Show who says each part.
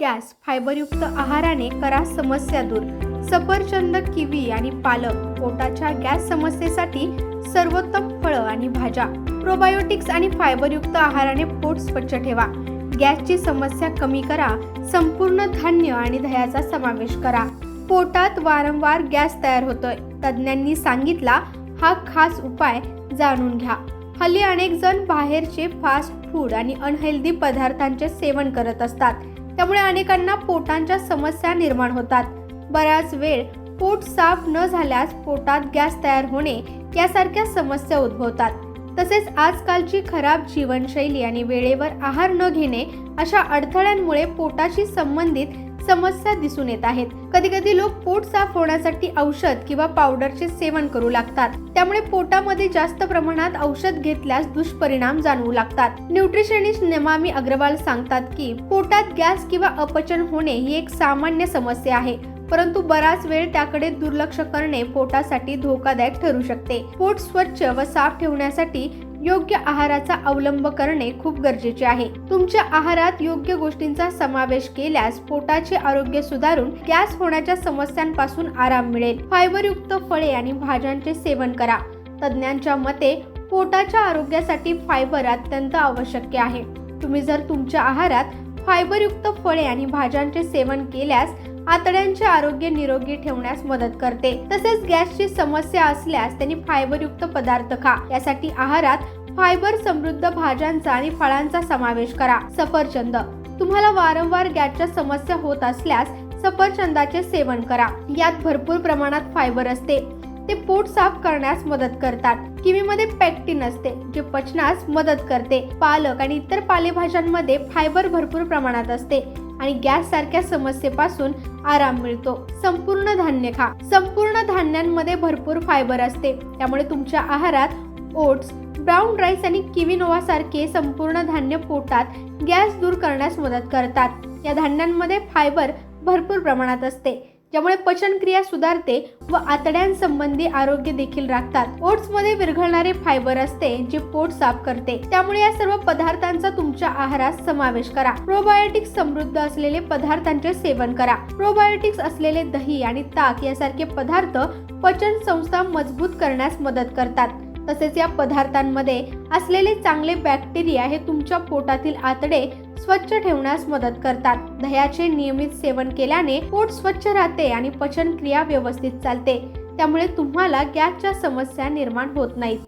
Speaker 1: Gas फायबरयुक्त आहाराने करा समस्या दूर. सफरचंद किवी आणि पालक पोटाच्या गॅस समस्येसाठी सर्वोत्तम फळं आणि भाज्या. प्रोबायोटिक्स आणि फायबरयुक्त आहाराने पोट स्वच्छ ठेवा. गॅसची समस्या कमी करा संपूर्ण धान्य आणि दह्याचा समावेश करा. पोटात वारंवार गॅस तयार होतोय. तज्ज्ञांनी सांगितला हा खास उपाय जाणून घ्या. हल्ली अनेक जण बाहेरचे फास्ट फूड आणि अनहेल्दी पदार्थांचे सेवन करत असतात. त्यामुळे अनेकांना पोटांच्या समस्या निर्माण होतात. बराच वेळ पोट साफ न झाल्यास पोटात गॅस तयार होणे यासारख्या समस्या उद्भवतात. तसेच आजकालची खराब जीवनशैली आणि वेळेवर आहार न घेणे अशा अडथळ्यांमुळे पोटाशी संबंधित समस्या दिसून येत आहेत. कधी कधी लोक पोट साफ होण्यासाठी औषध किंवा पावडरचे सेवन करू लागतात. त्यामुळे पोटामध्ये जास्त प्रमाणात औषध घेतल्यास दुष्परिणाम जाणवू लागतात. न्यूट्रिशनिस्ट नमामी अग्रवाल सांगतात की पोटात गॅस किंवा अपचन होणे ही एक सामान्य समस्या आहे परंतु बराच वेळ त्याकडे दुर्लक्ष करणे पोटासाठी धोकादायक ठरू शकते. पोट स्वच्छ व साफ ठेवण्यासाठी योग्य आहाराचा अवलंब करणे खूप गरजेचे आहे. तुमच्या आहारात योग्य गोष्टींचा समावेश केल्यास पोटाचे आरोग्य सुधारून गॅस होण्याच्या समस्यांपासून आराम मिळेल. फायबरयुक्त फळे आणि भाज्यांचे सेवन करा. तज्ज्ञांच्या मते पोटाच्या आरोग्यासाठी फायबर अत्यंत आवश्यक आहे. तुम्ही जर तुमच्या आहारात फायबरयुक्त फळे आणि भाज्यांचे सेवन केल्यास आतड्यांचे आरोग्य निरोगी ठेवण्यास मदत करते. तसेच गॅसची समस्या असल्यास त्यांनी फायबरयुक्त पदार्थ खा. यासाठी आहारात फायबर समृद्ध भाज्यांचा आणि फळांचा समावेश करा. सफरचंद. तुम्हाला वारंवार गॅसच्या समस्या होत असल्यास सफरचंदाचे सेवन करा. यात भरपूर प्रमाणात फायबर असते. ते पोट साफ करण्यास मदत करतात. किवीमध्ये पॅक्टिन असते जे पचनास मदत करते. पालक आणि इतर पालेभाज्यांमध्ये फायबर भरपूर प्रमाणात असते. आणि गॅस सारख्या समस्येपासून आराम मिळतो. संपूर्ण धान्य खा. संपूर्ण धान्यांमध्ये भरपूर फायबर असते. त्यामुळे तुमच्या आहारात ओट्स ब्राऊन राईस आणि किविनोवा सारखे संपूर्ण धान्य पोटात गॅस दूर करण्यास मदत करतात. या धान्यांमध्ये फायबर भरपूर प्रमाणात असते. ज्यामुळे पचनक्रिया सुधारते व आतड्यांसंबंधी आरोग्य देखील राखतात. ओट्समध्ये विरघळणारे फायबर असते जे पोट साफ करते. त्यामुळे या सर्व पदार्थांचा तुमच्या आहारात समावेश करा. प्रोबायोटिक्स समृद्ध असलेले पदार्थांचे सेवन करा. प्रोबायोटिक्स असलेले दही आणि ताक यासारखे पदार्थ पचन संस्था मजबूत करण्यास मदत करतात. तसेच या पदार्थांमध्ये असलेले चांगले बॅक्टेरिया हे तुमच्या पोटातील आतडे स्वच्छ ठेवण्यास मदत करतात. दह्याचे नियमित सेवन केल्याने पोट स्वच्छ राहते आणि पचन क्रिया व्यवस्थित चालते. त्यामुळे तुम्हाला गॅसच्या समस्या निर्माण होत नाहीत.